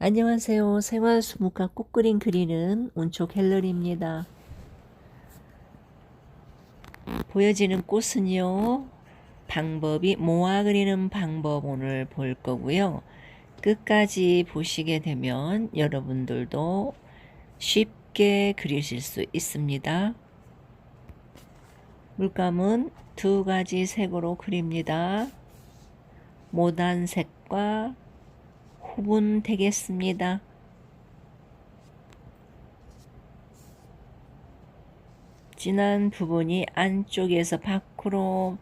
안녕하세요. 생활수묵과 꽃그림 그리는 운촉 헬러리입니다. 보여지는 꽃은요. 방법이 모아 그리는 방법 오늘 볼 거고요. 끝까지 보시게 되면 여러분들도 쉽게 그리실 수 있습니다. 물감은 두 가지 색으로 그립니다. 모단색과 후분 되겠습니다. 진한 부분이 안쪽에서 밖으로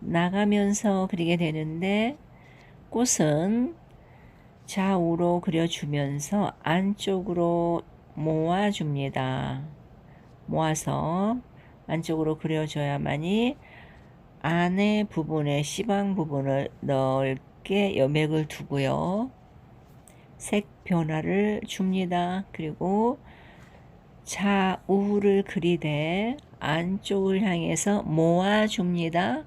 나가면서 그리게 되는데 꽃은 좌우로 그려주면서 안쪽으로 모아줍니다. 모아서 안쪽으로 그려줘야만이 안에 부분에 시방 부분을 넓게 여맥을 두고요. 색 변화를 줍니다. 그리고 좌우를 그리되 안쪽을 향해서 모아줍니다.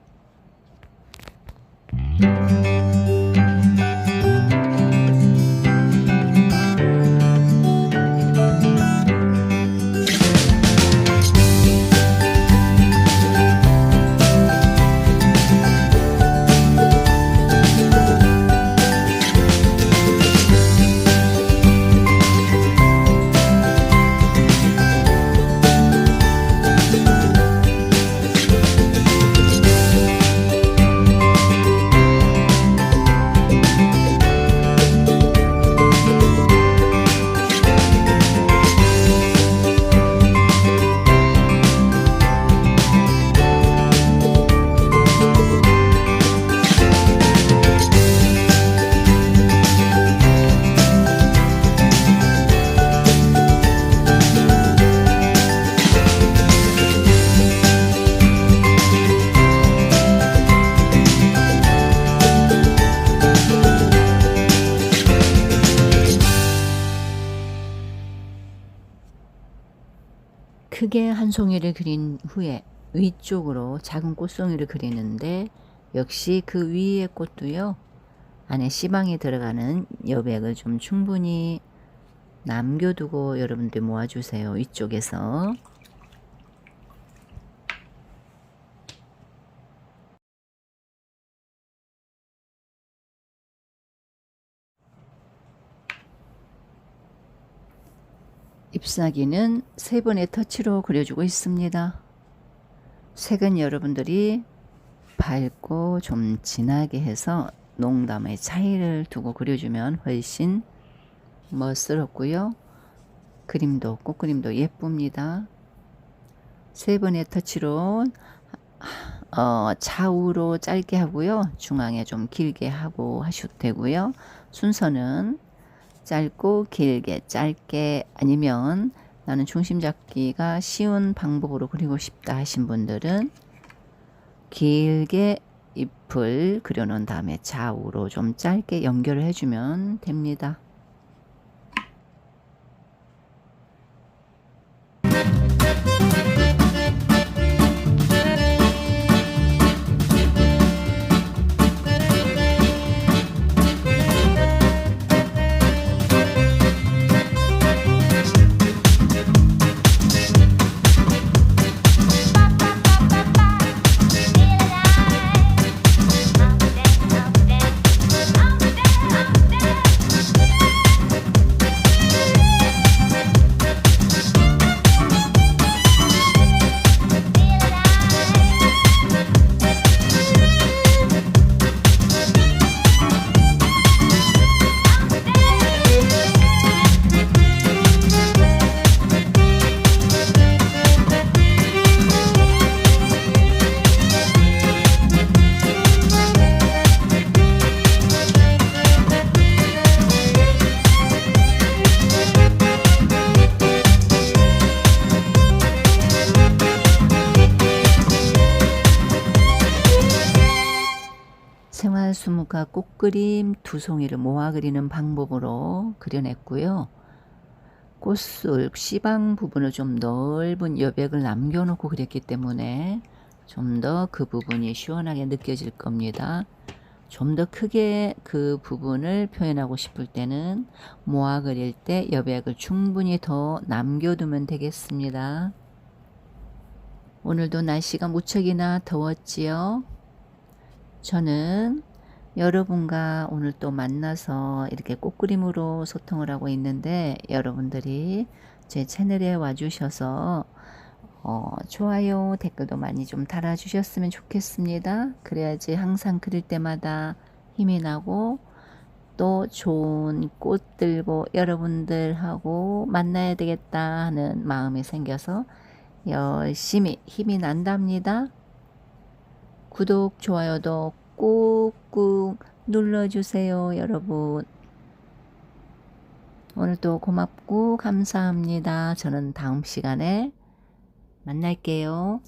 크게 한 송이를 그린 후에 위쪽으로 작은 꽃송이를 그리는데 역시 그 위의 꽃도요 안에 시방에 들어가는 여백을 좀 충분히 남겨두고 여러분들 모아주세요 위쪽에서 잎사귀는 세 번의 터치로 그려주고 있습니다. 색은 여러분들이 밝고 좀 진하게 해서 농담의 차이를 두고 그려주면 훨씬 멋스럽고요. 그림도 꽃그림도 예쁩니다. 세 번의 터치로 어, 좌우로 짧게 하고요. 중앙에 좀 길게 하고 하셔도 되고요. 순서는 짧고 길게 짧게 아니면 나는 중심 잡기가 쉬운 방법으로 그리고 싶다 하신 분들은 길게 잎을 그려놓은 다음에 좌우로 좀 짧게 연결을 해주면 됩니다. 생활수무가 꽃그림 두 송이를 모아 그리는 방법으로 그려냈고요. 꽃술 시방 부분을 좀 넓은 여백을 남겨놓고 그렸기 때문에 좀 더 그 부분이 시원하게 느껴질 겁니다. 좀 더 크게 그 부분을 표현하고 싶을 때는 모아 그릴 때 여백을 충분히 더 남겨두면 되겠습니다. 오늘도 날씨가 무척이나 더웠지요. 저는 여러분과 오늘 또 만나서 이렇게 꽃그림으로 소통을 하고 있는데 여러분들이 제 채널에 와주셔서 어, 좋아요, 댓글도 많이 좀 달아주셨으면 좋겠습니다. 그래야지 항상 그릴 때마다 힘이 나고 또 좋은 꽃 들고 여러분들하고 만나야 되겠다 하는 마음이 생겨서 열심히 힘이 난답니다. 구독, 좋아요도 꾹꾹 눌러주세요, 여러분. 오늘도 고맙고 감사합니다. 저는 다음 시간에 만날게요.